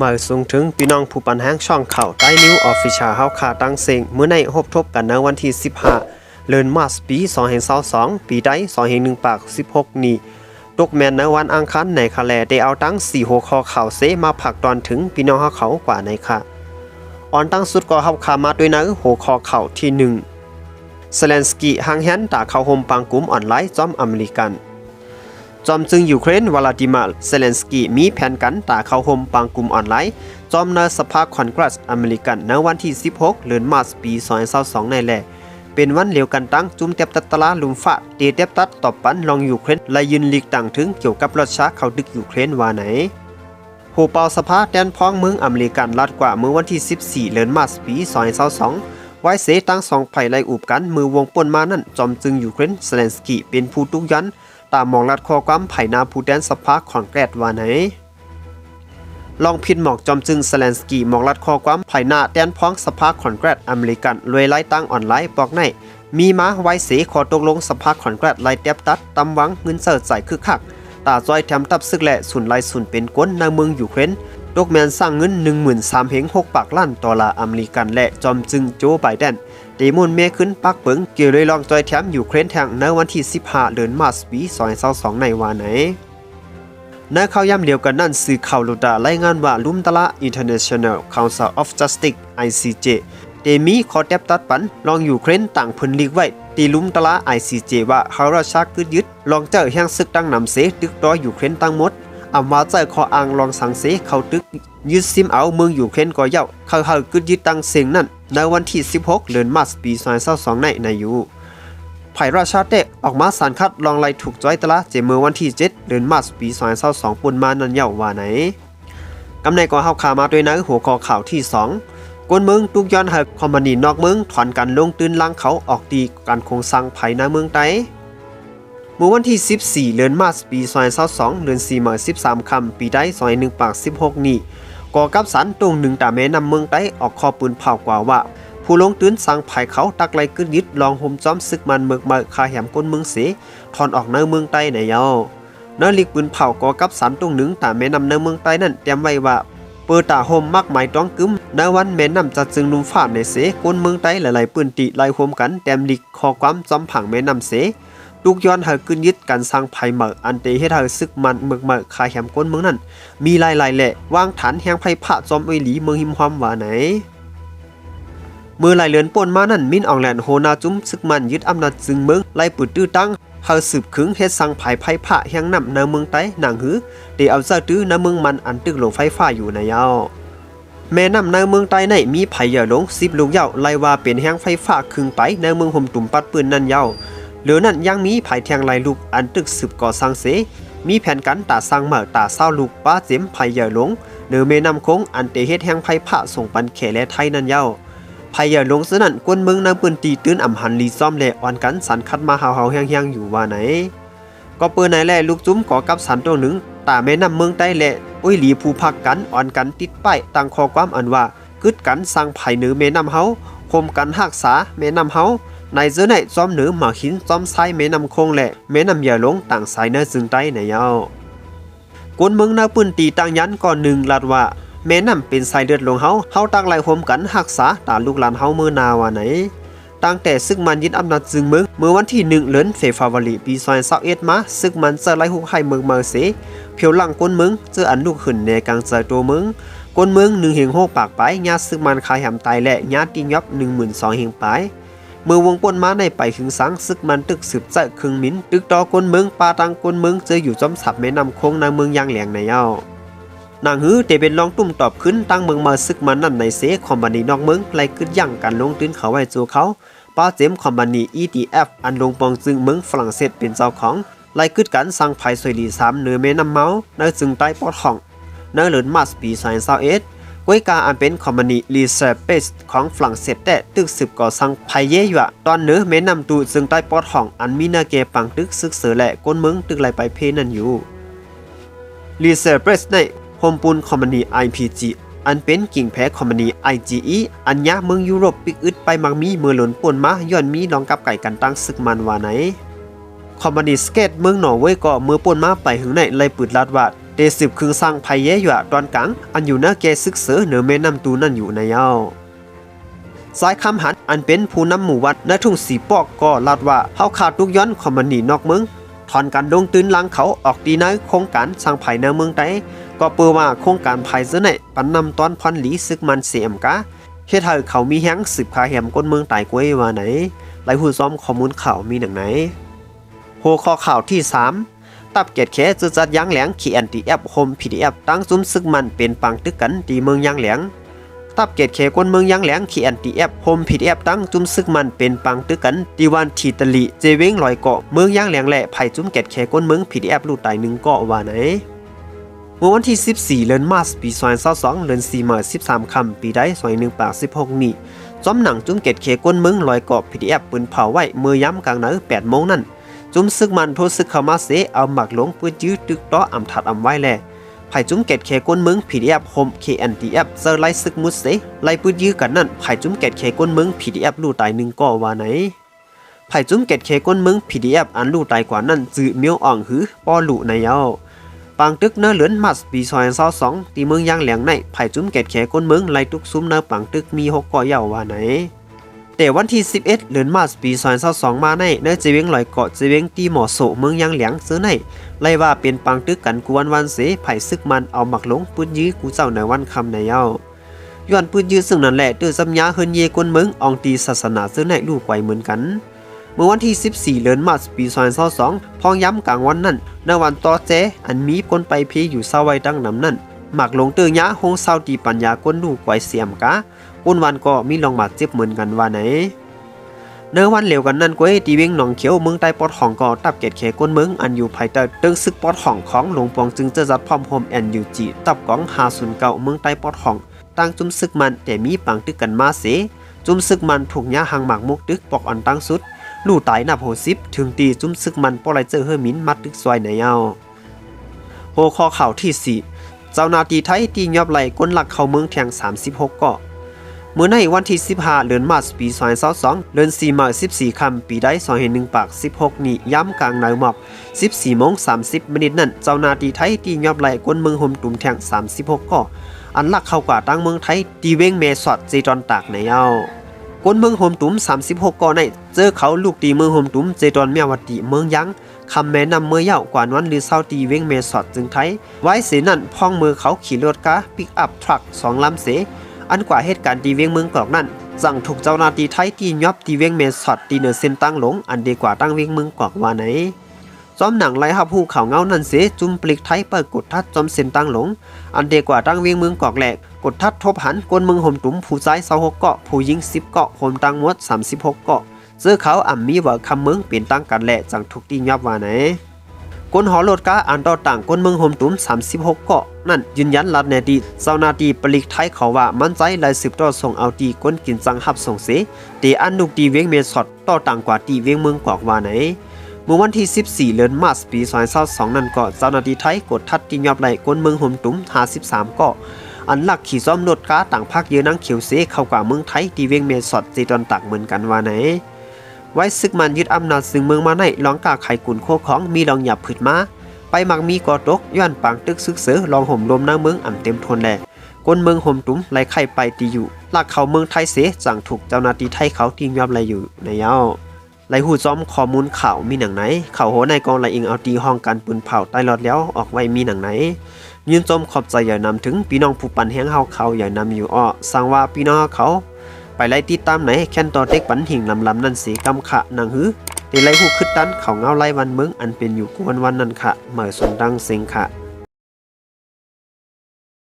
มาสูงถึงพี่น้องผู้ปันแห้งช่องเข่าใต้นิ้วออฟฟิเชียลเฮาคาตั้งเสียงเมื่อในพบทบกันในวันที่ 15เดือนมาสปี2022ปีใด2018ปาก 16 นี้ตกแมนในวันอังคารในคาแลได้เอาตั้ง4หัวข้อข่าวเซมาผักตอนถึงพี่น้องเฮาเขากว่าในค่ะออนตั้งสุดก็เฮาคามาด้วยนะหัวข้อข่าวที่1เซเลนสกี้หางแฮนตาเข้าโฮมปังกลุ่มออนไลน์จอมอเมริกัน จอมจึงยูเครนวลาดิมาร์เซเลนสกี้มีแผนกันตาเข้าโฮมปังกลุ่มออนไลน์ จอมในสภาคอนกรัสอเมริกันในวันที่ 16 เดือนมาร์ปี2022ในแหละเป็นวันเหลียวกันตั้งจุมเต็บตัดตลาลุมฟาเตเต็บตัดตอบปันลองยูเครนและยืนลีกต่างถึงเกี่ยวกับรัสชาเขาดึกยูเครนว่าไหนหูเปาสภาแดนพ้องเมืองอเมริกันลาดกว่าเมื่อวันที่ 14 เดือนมาร์ปี2022ไว้เสตั้งสองไผ่ไล่อุบกันมือวงป่นมานั่นจอมจึงยูเครนเซเลนสกี้เป็นผู้ตุกยัน ตามมองลัดคอความไผ่นาผู้แดนสภาของแกรดว่าไหนลองพินหมอกจอมจึงเซเลนสกีหมอกลัดคอความไผ่นาแดนพ้องสภาคอนแกรดอเมริกันรวยไล่ตั้งออนไลน์บอกในมีมาไว้เสขอตกลงสภาคอนแกรดไล่เตียบตัดตำวังเงินเสิร์ใจคึกคักตาจอยแถมตับซึกและสุนไล่สุนเป็นก้นในเมืองยูเครน ดกแมนสร้างเงิน 13,000เฮง6ปากล้านดอลลาร์อเมริกันและจอมจึงโจไบเดนตีมุนเมขึ้นปักเปิงเกี่ยวเลยลองจอยแถมอยู่เครนแทงในวันที่ 15เดือนมาร์สปี2022ในวันไหนในข่าวย่ำเดียวกันนั่นสื่อข่าวลุดารายงานว่าลุมตะละ International Council of Justice ICJ เดมีขอแตบตัดปันลองอยู่เครนต่างพื้นลีกไว้ตีลุมตะละ ICJ ว่าเขาราชากึดยึดลองเจอแห่งศึกตั้งนำเสตึกรอยูเครนตั้งหมด อำมาใจขออ้างลองสังเสเขาตึกยึดซิมเอาเมืองอยู่เครนก็เย้าเขาเฮากึดยึดตั้งเสียงนั่นในวันที่ 16เดือนมาร์ปี2022ในในอยู่ไผ่ราชาเตะออกมาสารคัดลองไล่ถูกจ้อยตะละเจเมื่อวันที่ 7 เดือนมาร์ปี2022ปุ่นมานันเยาว่าไหนกำในก็เฮาขามาด้วยนะหัวข้อข่าวที่ 2กวนเมืองตุกย้อนให้คอมมานีนอกเมืองถอนกันลงตื้นล้างเขาออกดีการโครงสร้างภายในเมืองไต้ มื่อวันที่ 14 เดือนมาร์ปี2022เดือน4มา13คำปีได้21ปาก16 นี้ก่อกับสันตรงหนึ่งตาแม่นำเมืองไต้ออกคอปืนเผากว่าว่า ผู้ลงตื้นสั่งภายเขาตักไลกึดยึดลองห่มจอมซึกมันเมือกเมือคาแหมก้นเมืองเสถอนออกในเมืองใต้ในเยาเนื้อลิกปืนเผาก่อกับสันตรงหนึ่งตาแม่นำในเมืองใต้นั่นเตรียมไว้ว่าเปิดตาห่มมักหมายต้องกึมในวันแม่นำจัดจึงลุ่มฟ้าในเสก้นเมืองใต้หลายๆปืนติไล่ห่มกันเตรียมลิกคอความจอมผังแม่นำเส ลูกย้อนเฮากึนยึดการสร้างภัยเหมออันเตเฮ็ดให้ซึกมันเมือกเมือคาแหมก้นเมืองนั่น มีหลายๆแหละวางฐานแห่งภัยพระจอมอุยหลีเมืองหิมความว่าไหนมือไหลเลือนป่นมานั่นมินอองแลนโฮนาจุ้มซึกมันยึดอำนาจจึงเมืองไล่ปืดตื้อตั้งเฮาสืบขึงเฮ็ดสังภายไพ่พระแห่งนำในเมืองไต้หนังหือเดเอาเจ้าตื้อในเมืองมันอันตึกโลงไฟฟ้าอยู่ในยาวแม่นำในเมืองใต้ในมีไผเหย่าลง10ลูกเย่าไล่ว่าเป็นแห่งไฟฟ้าคึงไปในเมืองห่มตุ่มปัดปืนนั่นยาว เหลือนั่นยังมีไผแทงไล่ลูกอันตึกสืบก่อสร้างเส มีแผนกันตาสร้างเหมาตาเศร้าลูกป้าเจ็มไผเหย่าลงเนือแม่นำคงอันเตเฮ็ดแห่งไฟพระส่งปันแขและไทยนั่นยาวพายาลงสนั่นกวนเมืองนาปืนตีตื้นอ่ำหันลีซ่อมแลอ่อนกันสันคัดมาเฮาเฮาแห้งๆอยู่ว่าไหน ก็เปิ้นไหนแลลูกจุ้มก่อกับสันตัวหนึ่งตาแม่นำเมืองใต้แลอุ้ยหลีผู้พักกันอ่อนกันติดป้ายตั้งข้อความอันว่ากึดกันสร้างไผเหนือแม่นำเฮาคมกันหักษาแม่นำเฮา ในเจอไหนจอมเหนือหมาหินจอมไซแม่นำคงแหละแม่นำอย่าลงต่างสายเนื้อซึ่งใต้ในเยาวกวนเมืองนาปืนตีตั้งยันก่อนหนึ่งลาดว่าแม่นำเป็นสายเลือดลงเฮาเฮาตั้งไหล่โฮมกันหักษาตาลูกหลานเฮามือนาว่าไหนตั้งแต่ซึกมันยึดอำนาจจึงเมืองเมื่อวันที่1เดือนเฟฟาวรีปี2021มาซึกมันเจอไล่หุกให้เมืองเมืองเสเพียวหลังก้นเมืองเจออันลูกขึ้นในกลางใจตัวเมืองก้นเมือง1เฮงโฮปากไปญาซึกมันคายหำตายและญาติยอบ12,000เฮงไป เมื่อวงป่นมาในไปถึงสังซึกมันตึกสืบใจครึ่งมินตึกตอก้นเมืองปาตังก้นเมืองเจออยู่จอมสับแม่น้ำคงในเมืองยางแหลงในเย้านางฮื้อเตเป็นลองตุ้มตอบขึ้นตั้งเมืองมาซึกมันนั่นในเสคอมบานีนอกเมืองไล่ขึ้นย่างกันลงตื้นเขาไว้จูเขาป้าเจมคอมบานี ETF อันลงปองจึงเมืองฝรั่งเศสเป็นเจ้าของไล่ขึ้นกันสร้างภัยสวยดีสามเนื้อเมน้ำเมาเนื้อจึงใต้ปอดห้องเนื้อเหลือนมาสปีสายเศร้าเอ็ด ก้วยกาอันเป็นคอมบานีรีเซอร์เบสของฝรั่งเศสแต่ตึกสืบก่อสร้างภัยเยอะตอนเนื้อเมน้ำตูจึงใต้ปอดห้องอันมีนาเกปังตึกซึกเสือและก้นเมืองตึกไหลไปเพนั่นอยู่รีเซอร์เบสในโฮมปูนคอมมานี IPG อันเป็นกิ่งแพ้คอมมานี IGE อันยะเมืองยุโรปปิกอึดไปมังมีเมือหล่นป่วนมาย้อนมีลองกับไก่กันตั้งศึกมันว่าไหนคอมมานีสเกตเมืองหนอเวย์ก็เมื่อป่วนมาไปหึงในไล่ปืดลาดว่า ตตสืบคึงสร้างภัยเยอะอยู่อะตอนกลางอันอยู่เนื้อแกซึกเสือเหนือแม่น้ำตูนั่นอยู่ในเย้าสายคำหันอันเป็นผู้นำหมู่วัดในทุ่งสีปอกก็ลาดว่าเฮาขาดทุกย้อนคอมมันหนีนอกเมืองถอนการดงตื้นลังเขาออกดีในโครงการสร้างภัยในเมืองใดก็เปือว่าโครงการภัยเสอไหนปันนำตอนพันหลีซึกมันเสียมกะเฮ็ดให้เขามีแฮงสืบคาแหมก้นเมืองตายกวยว่าไหนหลายผู้ซ้อมข้อมูลข่าวมีหนังไหนหัวข้อข่าวที่3 ตับเกียรติแขจะจัดยังแหลงขี่แอนตีแอปโฮม PDF ตั้งซุ้มซึกมันเป็นปังตึกกันตีเมืองยังแหลงตับเกียรติแขกวนเมืองยังแหลงขี่แอนตีแอปโฮม PDF ตั้งจุ้มซึกมันเป็นปังตึกกันตีวันทีตะลิเจเวงลอยเกาะเมืองยังแหลงแหละไผ่จุ้มเกียรติแขกวนเมือง PDF ลูกตายหนึ่งเกาะว่าไหนเมื่อวันที่ 14 เดือนมาร์สปี2022เดือน4มา13คำปีได้2018 16นี้จอมหนังจุ้มเกติแขกวนเมืองลอยเกาะ PDF ปืนเผาไว้เมื่อย้ำกลางหนา8โมงนั้น จุ้มซึกมันโทซึกเขามาเสเอาหมักหลงปืนยื้อตึกต่ออำถัดอำไว้แลไผ่จุ้มเกตเคก้นเมือง PDF โฮม KNTF เซอร์ไลซึกมุดเสไลปืนยื้อกันนั่นไผ่จุ้มเกตเคก้นเมือง PDF ลู่ตายหนึ่งก็ว่าไหนไผ่จุ้มเกตเคก้นเมือง PDF อันลู่ตายกว่านั่นจื้อเมียวอ่องหือป้อลู่ในเยาปางตึกเนื้อเหลือนมัสปีซอยเศร้าสองตีเมืองยางแหลียงในไผ่จุ้มเกตเคก้นเมืองไล่ตุกซุ้มเนื้อปังตึกมีหกก่อเยาว่าไหน แต่วันที่ 11 เดือนมาสปี2022มาในเนื้อจีเวงลอยเกาะจีเวงตีหมอโศเมืองยังเหลียงซื้อในไล่ว่าเป็นปังตึกกันกวนวันเสไผ่ซึกมันเอาหมักหลงปืนยื้อกูเจ้าในวันคำในเย้าย้อนปืนยื้อซึ่งนั่นแหละด้วยสัญญาเฮินเยกวนเมืองอองตีศาสนาซื้อในลูกไกวเหมือนกันเมื่อวันที่ 14 เดือนมาสปี2022พองย้ำกลางวันนั้นในวันต่อเจอันมีคนไปพีอยู่เศร้าไว้ดังนำนั้นหมักหลงเตือยะโฮงเศร้าตีปัญญาก้นลูกไกวเสียมกะ ก้นวันก็มีลองบาดเจ็บเหมือนกันว่าไหนเนื้อวันเหลวกันนั่นก้วยตีเวงหนองเขียวเมืองใต้ปอดของก่อตับเกตเขก้นเมืองอันอยู่ภายใต้ตึงซึกปอดของของหลวงปองจึงจะจัดพร้อมโฮมแอนยูจีตับกองหาศูนย์เก่าเมืองใต้ปอดของตั้งจุ้มซึกมันแต่มีปังตึกกันมาเสจุ้มซึกมันถูกยาหางหมากมุกตึกปอกอ่อนตั้งสุดลู่ตายนับโหสิบถึงตีจุ้มซึกมันปอไรเจอเฮอร์มินมัดตึกซอยในเยาโหคอข่าวที่สี่เจ้านาทีไทยตียอบไหลก้นหลักเข้าเมืองแทง36เกาะ เมื่อในวันที่ 15เดือนมาร์สปี2022เดือน4มา14คำปีได้201ปาก 16 นี้ย้ำกลางนาวหมอก 14โมง30มินิทนั้นเจ้านาทีไทยตียอบไหลก้นเมืองโฮมตุ่มแทง 36ก่ออันลักเข้ากว่าตั้งเมืองไทยตีเว้งเมสอดเจจอนตากในเย้าก้นเมืองโฮมตุ่ม36ก่อในเจอเขาลูกตีเมืองโฮมตุ่มเจจอนเมียวติเมืองยังคำแม่นำเมื่อเย้ากว่านั้นหรือเศร้าตีเว้งเมสอดจึงไทยไว้เสนั่นพ่องมือเขาขี่รถกะปิกอัพทรัคสองลำเส อันกว่าเหตุการณ์ตีเวียงเมืองกอกนั้นสั่งถูกเจ้าหน้าที่ไทยตียอบตีเวียงเมสอดตีเนอเส้นตั้งหลงอันดีกว่าตั้งเวียงเมืองกอกว่าไหนจอมหนังไล่หับผู้เขาเงานั่นเสจุ่มปลิกไทยเปิดกดทัดจอมเส้นตั้งหลง อันดีกว่าตั้งเวียงเมืองกอกแหลกกดทัดทบหันกวนเมืองห่มตุ้มผู้ซ้าย26เกาะผู้ยิง10เกาะห่มตังมด36เกาะเสื้อเขาอ่ำมีว่าคำเมืองเปลี่ยนตั้งกันแหละจังถูกตียอบว่าไหนกนหอโลดกาอันต่อต่างกนเมืองโฮมตุ้ม36เกาะ นั่นยืนยันรัดแนดีเจ้านาทีปลิกไทยเขาว่ามั่นใจลายสืบต่อส่งเอาตีก้นกินจังหับส่งเสตีอันนุกตีเวียงเมสอดต่อต่างกว่าตีเวียงเมืองกอกว่าไหนเมื่อวันที่ 14 เดือนมาสปี2022นั่นก็เจ้านาทีไทยกดทัดตียอบไหลกนเมืองโฮมตุ้ม53เกาะอันหลักขี่ซ้อมรถกาต่างภาคเยอะนังเขียวเสเข้ากว่าเมืองไทยตีเวียงเมสอดจีตอนตักเหมือนกันว่าไหนไว้ซึกมันยึดอำนาจซึ่งเมืองมาในลองกาไข่กุนโคของมีลองหยับผืดมา ไปมักมีกอตกย้อนปางตึกซึกเสือลองห่มลมน้าเมืองอ่ำเต็มทนแลกวนเมืองห่มตุ้มไหลไข่ไปตีอยู่ลากเขาเมืองไทยเสจังถูกเจ้าหน้าที่ไทยเขาทิ้งยอบไหลอยู่ในเย้าไหลหูจอมข้อมูลข่าวมีหนังไหนเขาโหในกองไหลอิงเอาตีห้องการปืนเผาใต้รอดแล้วออกไว้มีหนังไหนยืนจมขอบใจใหญ่นำถึงพี่น้องผู้ปันแห้งเฮาเขาใหญ่นำอยู่อ้อสั่งว่าพี่น้องเขา ไปไล่ติดตามไหนแค่นต่อเด็กปันหิงลำลำนั่นสีกำขะนางหือ ตีไลหูขึ้นดันเขาเงาไล่วันเมืองอันเป็นอยู่กวนวันนั่นค่ะเหมื่อสนดังเซ็งค่ะ